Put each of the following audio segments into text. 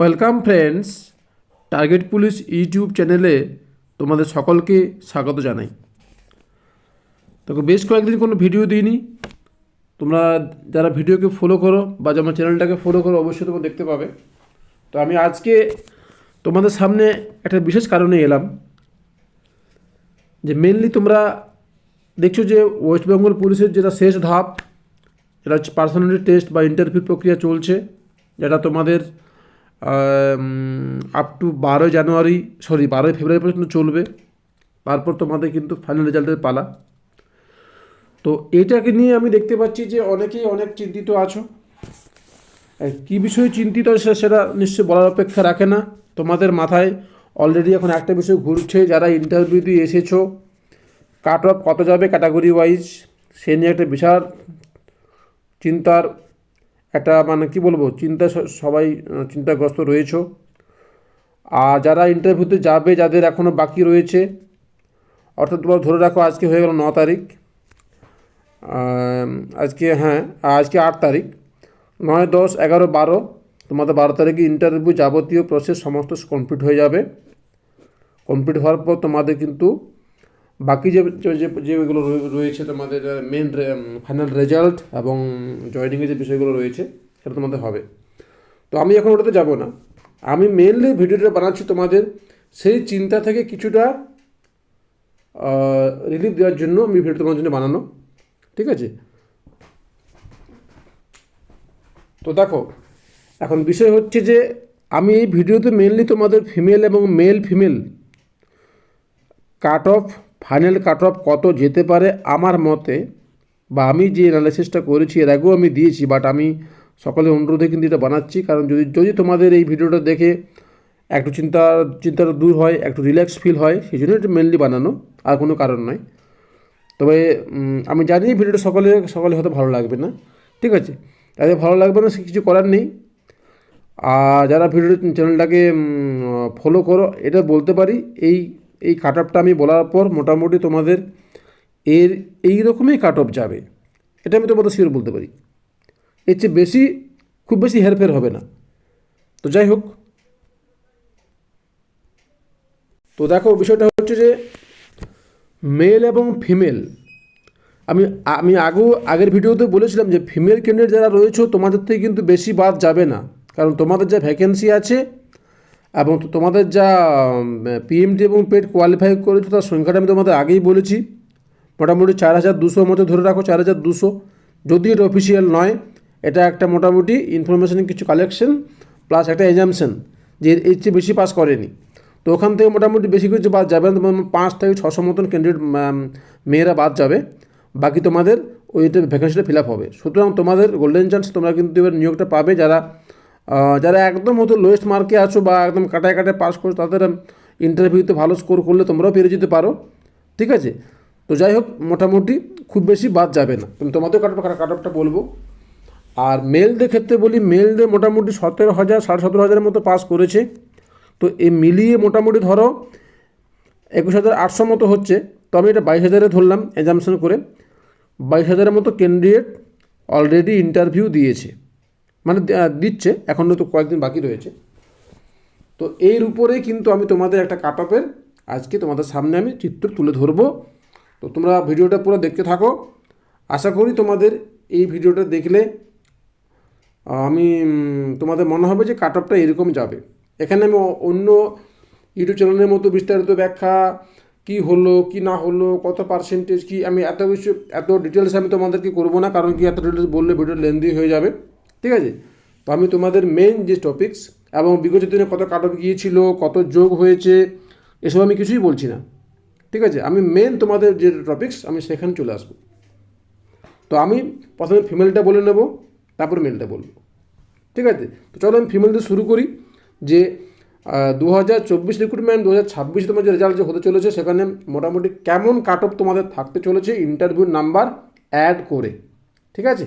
Welcome friends, target police YouTube চ্যানেলে তোমাদের সকলকে স্বাগত জানাই। তো বেশ কয়েকদিন কোনো ভিডিও দিইনি। তোমরা যারা ভিডিওকে ফলো করো বা যেমন চ্যানেলটাকে ফলো করো, অবশ্যই তোমরা দেখতে পাবে। তো আমি আজকে তোমাদের সামনে একটা বিশেষ কারণে এলাম, যে মেনলি তোমরা দেখছ যে ওয়েস্ট বেঙ্গল পুলিশের যেটা শেষ ধাপ এটা হচ্ছে পার্সোনালিটি টেস্ট বা ইন্টারভিউ প্রক্রিয়া চলছে, যেটা তোমাদের আপ টু বারোই জানুয়ারি সরি বারোই ফেব্রুয়ারি পর্যন্ত চলবে। তারপর তোমাদের কিন্তু ফাইনাল রেজাল্টের পালা। তো এটাকে নিয়ে আমি দেখতে পাচ্ছি যে অনেকেই অনেক চিন্তিত আছো। কী বিষয়ে চিন্তিত সেটা নিশ্চয়ই বলার অপেক্ষা রাখে না। তোমাদের মাথায় অলরেডি এখন একটা বিষয় ঘুরছে, যারা ইন্টারভিউ দিয়ে এসেছ কাট অফ কত যাবে ক্যাটাগরি ওয়াইজ সে নিয়ে একটা বিশাল চিন্তার একটা মানে কি বলব, চিন্তা সবাই চিন্তাগ্রস্ত রয়েছো। আর যারা ইন্টারভিউতে যাবে, যাদের এখনও বাকি রয়েছে, অর্থাৎ তোমার ধরে রাখো আজকে হয়ে গেল ন তারিখ আজকে হ্যাঁ আজকে আট তারিখ, নয়, দশ, এগারো, বারো, তোমাদের বারো তারিখে ইন্টারভিউ যাবতীয় প্রসেস সমস্ত কমপ্লিট হয়ে যাবে। কমপ্লিট হওয়ার পর তোমাদের কিন্তু বাকি যে যেগুলো রয়ে- রয়েছে তোমাদের মেন ফাইনাল রেজাল্ট এবং জয়নিংয়ের যে বিষয়গুলো রয়েছে, সেটা তোমাদের হবে। তো আমি এখন ওটাতে যাব না। আমি মেনলি ভিডিওটা বানাচ্ছি তোমাদের সেই চিন্তা থেকে কিছুটা রিলিফ দেওয়ার জন্য আমি ভিডিও তোমার জন্য বানানো। ঠিক আছে? তো দেখো, এখন বিষয় হচ্ছে যে, আমি এই ভিডিওতে মেনলি তোমাদের ফিমেল এবং male female cut off final cut off কত যেতে পারে আমার মতে বা আমি যে অ্যানালাইসিসটা করেছি, এর আগেও আমি দিয়েছি বাট আমি সকলের অনুরোধে কিন্তু এটা বানাচ্ছি। কারণ যদি যদি তোমাদের এই ভিডিওটা দেখে একটু চিন্তা, চিন্তাটা দূর হয়, একটু রিল্যাক্স ফিল হয়, সেই জন্য এটা মেনলি বানানো, আর কোনো কারণ নয়। তবে আমি জানি ভিডিওটা সকলে সকলে হয়তো ভালো লাগবে না, ঠিক আছে? তাদের ভালো লাগবে না, সে কিছু করার নেই। আর যারা ভিডিও চ্যানেলটাকে ফলো করো, এটা বলতে পারি, এই এই কাট অফটা আমি বলার পর মোটামুটি তোমাদের এর এই রকমই কাট অফ যাবে। এটা আমি তোমাদের শিওর বলতে পারি। এর চেয়ে বেশি, খুব বেশি হেরফের হবে না। তো যাই হোক। তো দেখো, বিষয়টা হচ্ছে যে মেল এবং ফিমেল আমি আমি আগেও আগের ভিডিওতে বলেছিলাম যে ফিমেল ক্যান্ডিডেট যারা রয়েছে, তোমাদের থেকে কিন্তু বেশি বাদ যাবে না। কারণ তোমাদের যা ভ্যাকেন্সি আছে এবং তোমাদের যা পিএমটি এবং পেড কোয়ালিফাই করেছ তার সংখ্যাটা আমি তোমাদের আগেই বলেছি। মোটামুটি চার হাজার দুশোর মধ্যে ধরে রাখো, চার হাজার দুশো। যদি এটা অফিসিয়াল নয়, এটা একটা মোটামুটি ইনফরমেশন কিছু কালেকশন প্লাস একটা এজামশন যে এর চেয়ে বেশি পাস করেনি। তো ওখান থেকে মোটামুটি বেশি কিছু বাদ যাবে না পাঁচ থেকে ছশো মতন ক্যান্ডিডেট মেয়েরা বাদ যাবে। বাকি তোমাদের ওইটা ভ্যাকেন্সিটা ফিল আপ হবে। সুতরাং তোমাদের গোল্ডেন চান্স তোমরা কিন্তু এবার নিয়োগটা পাবে যারা যারা একদম হয়তো লোয়েস্ট মার্কে আছো বা একদম কাটায় কাটায় পাস করছ, তাদের ইন্টারভিউতে ভালো স্কোর করলে তোমরাও পেরে যেতে পারো। ঠিক আছে? তো যাই হোক, মোটামুটি খুব বেশি বাদ যাবে না। তুমি তোমাদের কাট কাট অফটা বলব। আর মেলদের ক্ষেত্রে বলি, মেলদের মোটামুটি সতেরো হাজার, সাড়ে সতেরো হাজারের মতো পাস করেছে। তো এই মিলিয়ে মোটামুটি ধরো, একুশ হাজার আটশো মতো হচ্ছে। তো আমি এটা বাইশ হাজারে ধরলাম এজামশন করে। বাইশ হাজারের মতো ক্যান্ডিডেট অলরেডি ইন্টারভিউ দিয়েছে। মানে দিচ্ছে। এখনও তো কয়েকদিন বাকি রয়েছে। তো এর উপরেই কিন্তু আমি তোমাদের একটা কাট অফের আজকে তোমাদের সামনে আমি চিত্র তুলে ধরবো। তো তোমরা ভিডিওটা পুরো দেখতে থাকো। আশা করি তোমাদের এই ভিডিওটা দেখলে আমি তোমাদের মনে হবে যে কাট অফটা এরকম যাবে। এখানে আমি অন্য ইউটিউব চ্যানেলের মতো বিস্তারিত ব্যাখ্যা, কি হলো, কি না হলো, কত পার্সেন্টেজ কি আমি এত কিছু, এত ডিটেলস আমি তোমাদেরকে করব না। কারণ কি এত ডিটেলস বললে ভিডিও লেন্দি হয়ে যাবে। ঠিক আছে? তো আমি তোমাদের মেন যে টপিকস এবং বিগত দিনে কত কাট অফ গিয়েছিল, কত যোগ হয়েছে, এসব আমি কিছুই বলছি না। ঠিক আছে? আমি মেন তোমাদের যে টপিকস আমি সেখানে চলে আসব। তো আমি প্রথমে ফিমেলটা বলে নেব, তারপর মেলটা বলব। ঠিক আছে? তো চলো আমি ফিমেল শুরু করি, যে দু হাজার চব্বিশ রিক্রুটমেন্ট দু হাজার ছাব্বিশ তোমার যে রেজাল্ট যে হতে চলেছে, সেখানে মোটামুটি কেমন কাট অফ তোমাদের থাকতে চলেছে ইন্টারভিউ নাম্বার অ্যাড করে। ঠিক আছে?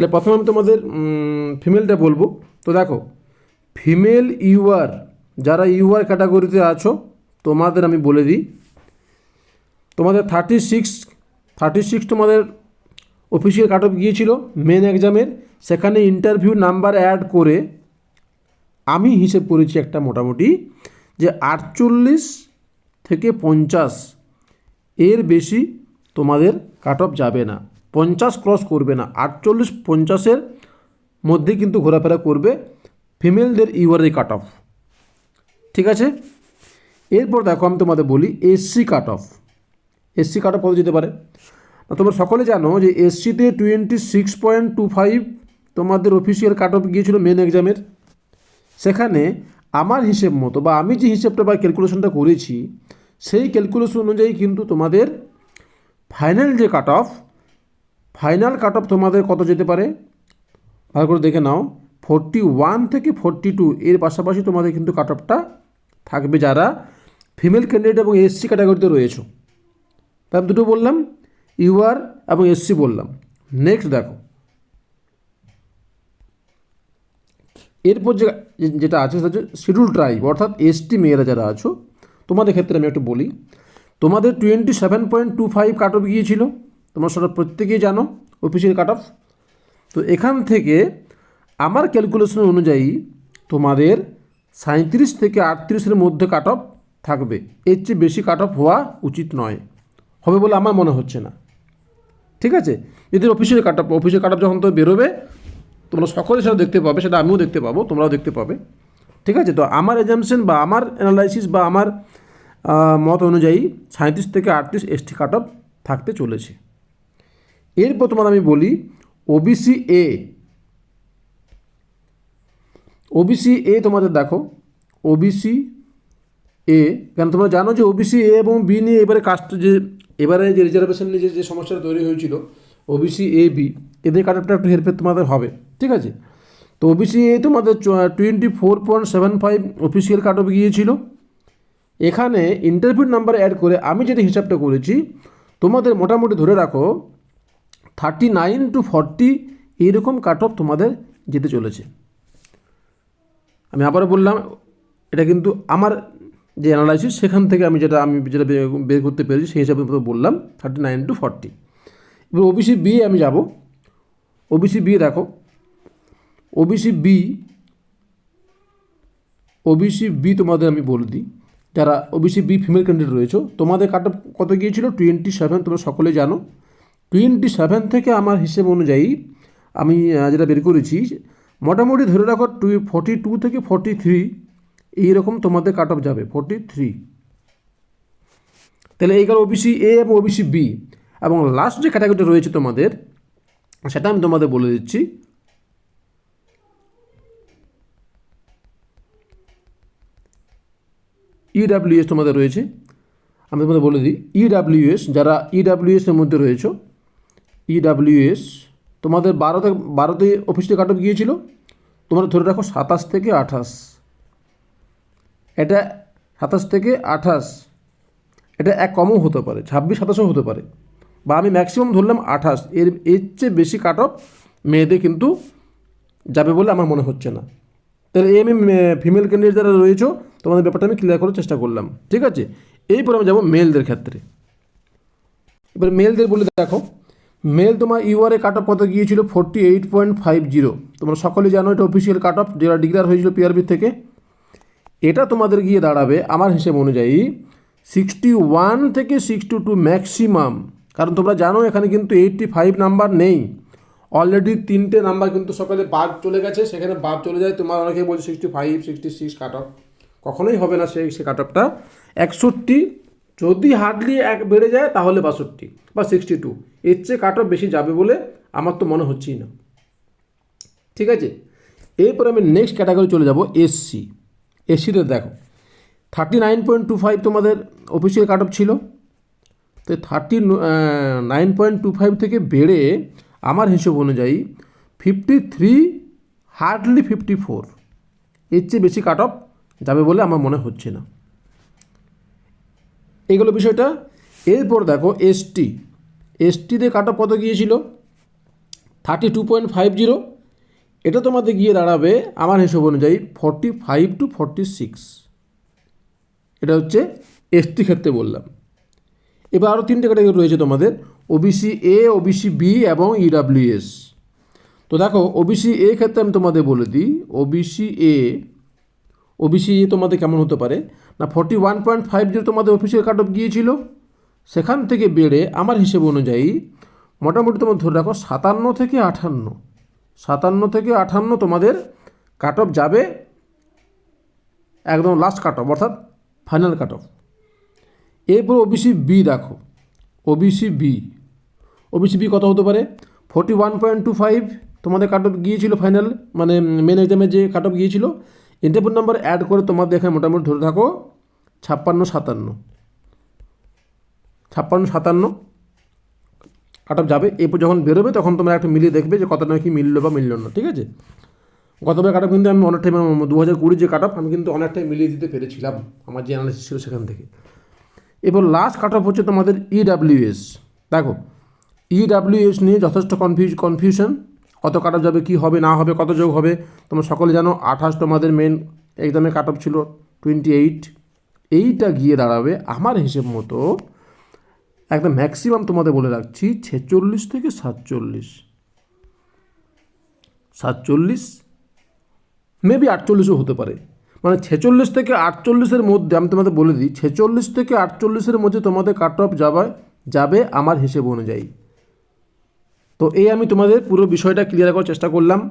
তাহলে প্রথমে আমি তোমাদের ফিমেলটা বলব। তো দেখো ফিমেল ইউআর যারা ইউআর ক্যাটাগরিতে আছো, তোমাদের আমি বলে দিই। তোমাদের থার্টি সিক্স থার্টি সিক্স তোমাদের অফিসিয়াল কাট অফ গিয়েছিল মেন এক্সামের সেখানে ইন্টারভিউ নাম্বার অ্যাড করে আমি হিসেব করেছি একটা মোটামুটি যে আটচল্লিশ থেকে পঞ্চাশ এর বেশি তোমাদের কাট অফ যাবে না। পঞ্চাশ ক্রস করবে না, আটচল্লিশ পঞ্চাশের মধ্যে কিন্তু ঘোরাফেরা করবে ফিমেলদের ইউআরএ কাট অফ ঠিক আছে? এরপর দেখো আমি তোমাদের বলি SC cut off SC cut off কত যেতে পারে? তোমরা সকলে জানো যে এসসিতে twenty six point two five তোমাদের অফিসিয়াল কাট অফ গিয়েছিল মেন এক্সামের সেখানে আমার হিসেব মতো বা আমি যে হিসেবটা বা ক্যালকুলেশনটা করেছি, সেই ক্যালকুলেশন অনুযায়ী কিন্তু তোমাদের ফাইনাল যে cut off final cut off তোমাদের কত যেতে পারে? ভালো করে দেখে নাও। ফোরটি ওয়ান থেকে ফোরটি টু এর পাশাপাশি তোমাদের কিন্তু কাট অফটা থাকবে যারা ফিমেল ক্যান্ডিডেট এবং এসসি ক্যাটাগরিতে রয়েছে। তার দুটো বললাম, ইউআর এবং এসসি বললাম। নেক্সট দেখো। এরপর যে, যেটা আছে সেটা হচ্ছে শিডিউল ট্রাইব, অর্থাৎ এসটি মেয়েরা যারা আছো, তোমাদের ক্ষেত্রে আমি একটু বলি, তোমাদের twenty seven point two five cut off গিয়েছিল। তোমরা সেটা প্রত্যেকেই জানো অফিসিয়াল কাট অফ তো এখান থেকে আমার ক্যালকুলেশন অনুযায়ী তোমাদের সাঁত্রিশ থেকে আটত্রিশের মধ্যে কাট অফ থাকবে। এর চেয়ে বেশি কাট অফ হওয়া উচিত নয়। হবে বলে আমার মনে হচ্ছে না। ঠিক আছে? যদি অফিসের cut off official cut off যখন তো বেরোবে, তোমরা সকলে সেটা দেখতে পাবে, সেটা আমিও দেখতে পাবো, তোমরাও দেখতে পাবে। ঠিক আছে? তো আমার এজামশন বা আমার অ্যানালাইসিস বা আমার মত অনুযায়ী সাঁত্রিশ থেকে আটত্রিশ এসটি কাট অফ থাকতে চলেছে। এরপর তোমার আমি বলি ওবিসি এ ওবিসি এ তোমাদের দেখো ওবিসি এ কেন তোমরা জানো যে ওবিসি এ এবং বি নিয়ে এবারে কাস্ট যে, এবারে যে রিজার্ভেশন নিয়ে যে- সমস্যাটা তৈরি হয়েছিল ওবিসি এ বি এদের কাটাপটা একটু হেরফের তোমাদের হবে, ঠিক আছে? তো ওবিসি এ তোমাদের twenty four point seven five official cut off গিয়েছিল। এখানে ইন্টারভিউ নাম্বার অ্যাড করে আমি যেটা হিসাবটা করেছি, তোমাদের মোটামুটি ধরে রাখো থার্টি নাইন টু ফর্টি এইরকম কাট অফ তোমাদের যেতে চলেছে। আমি আবারও বললাম, এটা কিন্তু আমার যে অ্যানালাইসিস সেখান থেকে আমি যেটা আমি যেটা বের করতে পেরেছি, সেই হিসাবে বললাম, থার্টি নাইন টু ফর্টি। এবার ওবিসি বি আমি যাব। ওবিসি বি দেখো। ওবিসি বি ওবিসি বি তোমাদের আমি বলে দিই। যারা ওবিসি বি ফিমেল ক্যান্ডিডেট রয়েছে, তোমাদের কাট কত গিয়েছিল? টোয়েন্টি সেভেন তোমরা সকলে জানো। টোয়েন্টি সেভেন থেকে আমার হিসেব অনুযায়ী আমি যেটা বের করেছি, মোটামুটি ধরে রাখো টু ফর্টি টু থেকে ফর্টি থ্রি এইরকম তোমাদের কাট অফ যাবে ফর্টি থ্রি তাহলে এই গেল ওবিসি এ এবং ওবিসি বি এবং লাস্ট যে ক্যাটাগরিটা রয়েছে তোমাদের, সেটা আমি তোমাদের বলে দিচ্ছি। ইডাব্লিউএস তোমাদের রয়েছে। আমি তোমাদের বলে দিই ইডাব্লিউএস যারা ইডাব্লিউএস এর মধ্যে রয়েছে ইডাব্লিউএস তোমাদের বারোতে বারোতে অফিসে কাট অফ গিয়েছিল? তোমরা ধরে রাখো সাতাশ থেকে আঠাশ। এটা সাতাশ থেকে আঠাশ, এটা এক কমও হতে পারে, ছাব্বিশ, সাতাশও হতে পারে। বা আমি ম্যাক্সিমাম ধরলাম আঠাশ, এর এর চেয়ে বেশি কাট অফ মেয়েদের কিন্তু যাবে বলে আমার মনে হচ্ছে না। তাহলে এই আমি ফিমেল ক্যান্ডিডেট যারা রয়েছে, তোমাদের ব্যাপারটা আমি ক্লিয়ার করার চেষ্টা করলাম, ঠিক আছে? এরপর আমি যাব মেলদের ক্ষেত্রে। এবার মেলদের বলে দেখো মেল তোমার ইউআরএ কাট অফ কত গিয়েছিল? Forty eight point five zero তোমরা সকলে জানো এটা অফিসিয়াল কাট অফ যেটা ডিক্লেয়ার হয়েছিল পিআরবি থেকে। এটা তোমাদের গিয়ে দাঁড়াবে আমার হিসেব অনুযায়ী সিক্সটি ওয়ান থেকে সিক্সটি টু ম্যাক্সিমাম কারণ তোমরা জানো এখানে কিন্তু এইটটি ফাইভ নাম্বার নেই। অলরেডি তিনটে নাম্বার কিন্তু সকালে বাদ চলে গেছে। সেখানে বাদ চলে যায়। তোমার অনেকে বলছে sixty five sixty six cut off কখনোই হবে না সেই সে কাট অফটা একষট্টি যদি হার্ডলি এক বেড়ে যায়, তাহলে বাষট্টি বা সিক্সটি টু এর চেয়ে কাট অফ বেশি যাবে বলে আমার তো মনে হচ্ছেই না। ঠিক আছে? এরপর আমি নেক্সট ক্যাটাগরি চলে যাব এসসি এসসিতে দেখো thirty nine point two five তোমাদের অফিসিয়াল কাট অফ ছিল। তো thirty nine point two five থেকে বেড়ে আমার হিসেব অনুযায়ী fifty three hardly fifty four এর চেয়ে বেশি কাট অফ যাবে বলে আমার মনে হচ্ছে না। এইগুলো বিষয়টা। এরপর দেখো এসটি এসটিতে কাট অফ কত গিয়েছিল? Thirty two point five zero এটা তোমাদের গিয়ে দাঁড়াবে আমার হিসেব অনুযায়ী forty five to forty six এটা হচ্ছে এসটি ক্ষেত্রে বললাম। এবার আরও তিনটে ক্যাটাগরি রয়েছে তোমাদের ওবিসি এ ওবিসি বি এবং ইডাব্লিউএস তো দেখো ওবিসি এ ক্ষেত্রে আমি তোমাদের বলে দিই ওবিসি এ ওবিসি তোমাদের কেমন হতে পারে? না forty one point five zero তোমাদের অফিসিয়াল কাট অফ গিয়েছিল, সেখান থেকে বেড়ে আমার হিসেব অনুযায়ী মোটামুটি তোমার ধরে রাখো সাতান্ন থেকে আটান্ন সাতান্ন থেকে আটান্ন তোমাদের কাট অফ যাবে একদম লাস্ট কাট অফ অর্থাৎ ফাইনাল কাট অফ এরপর ওবিসি বি দেখো। ওবিসি বি ওবিসি বি কত হতে পারে? Forty one point two five তোমাদের কাট অফ গিয়েছিল ফাইনাল মানে মেন এক্সামে যে কাট অফ গিয়েছিল ইন্টারভিউ নাম্বার অ্যাড করে তোমাদের এখানে মোটামুটি ধরে থাকো ছাপ্পান্ন, সাতান্ন। ছাপ্পান্ন, সাতান্ন কাট অফ যাবে। এরপর যখন বেরোবে তখন তোমরা একটা মিলিয়ে দেখবে যে কতটা কি মিললো বা মিললো না, ঠিক আছে? গতবার কাট অফ কিন্তু আমি অনেক টাইম দু হাজার কুড়ি যে কাট অফ আমি কিন্তু অনেকটাই মিলিয়ে দিতে পেরেছিলাম আমার যে অ্যানালিসিস ছিল সেখান থেকে। এবার লাস্ট কাট অফ হচ্ছে তোমাদের ইডাব্লিউএস দেখো ইডাব্লিউএস নিয়ে যথেষ্ট কনফিউজ কনফিউশন কত কাট অফ যাবে, কী হবে, না হবে, কত যোগ হবে? তোমরা সকলে জানো, আঠাশ তোমাদের মেন এক্সামে কাট অফ ছিল টোয়েন্টি এইট এইটা গিয়ে দাঁড়াবে আমার হিসেব মতো একদম ম্যাক্সিমাম তোমাদের বলে রাখছি, ছেচল্লিশ থেকে সাতচল্লিশ। সাতচল্লিশ মেবি আটচল্লিশও হতে পারে। মানে ছেচল্লিশ থেকে আটচল্লিশের মধ্যে, আমি তোমাদের বলে দিই, ছেচল্লিশ থেকে আটচল্লিশের মধ্যে তোমাদের কাট অফ যাবে যাবে আমার হিসেব অনুযায়ী। তো এই আমি তোমাদের পুরো বিষয়টা ক্লিয়ার করার চেষ্টা করলাম।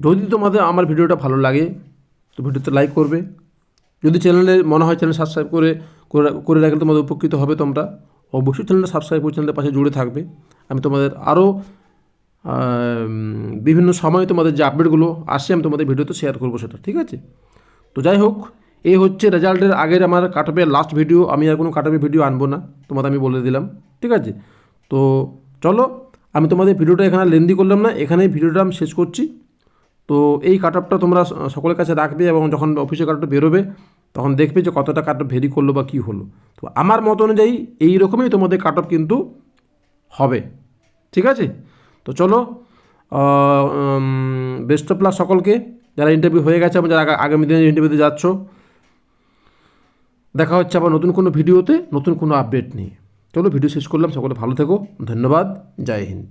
যদি তোমাদের আমার ভিডিওটা ভালো লাগে, তো ভিডিওতে লাইক করবে। যদি চ্যানেলে মনে হয় চ্যানেল সাবস্ক্রাইব করে, করে- রাখলে তোমাদের উপকৃত হবে তোমরা। অবশ্যই চ্যানেলটা সাবস্ক্রাইব করে চ্যানেলের পাশে জুড়ে থাকবে। আমি তোমাদের আরও বিভিন্ন সময়ে তোমাদের যে আপডেটগুলো আসে আমি তোমাদের ভিডিওতে শেয়ার করব সেটা, ঠিক আছে? তো যাই হোক এই হচ্ছে রেজাল্টের আগের আমার কাটপের লাস্ট ভিডিও আমি আর কোনো কাটপের ভিডিও আনব না, তোমাদের আমি বলে দিলাম, ঠিক আছে? তো চলো, আমি তোমাদের ভিডিওটা এখানে লেন্দি করলাম না, এখানেই ভিডিওটা আমি শেষ করছি। তো এই কাট অফটা তোমরা সকলের কাছে রাখবে এবং যখন অফিসে কাট বেরোবে, তখন দেখবে যে কতটা কাট অফ ভেরি করল বা কী হলো। তো আমার মত অনুযায়ী এই রকমই তোমাদের কাট অফ কিন্তু হবে। ঠিক আছে? তো চলো বেস্ট অফ লাক সকলকে। যারা ইন্টারভিউ হয়ে গেছে এবং যারা আগামী দিনে ইন্টারভিউতে যাচ্ছ, দেখা হচ্ছে আবার নতুন কোনো ভিডিওতে নতুন কোনো আপডেট নিয়ে। চলো ভিডিও শেষ করলাম সকলে ভালো থেকো ধন্যবাদ জয় হিন্দ।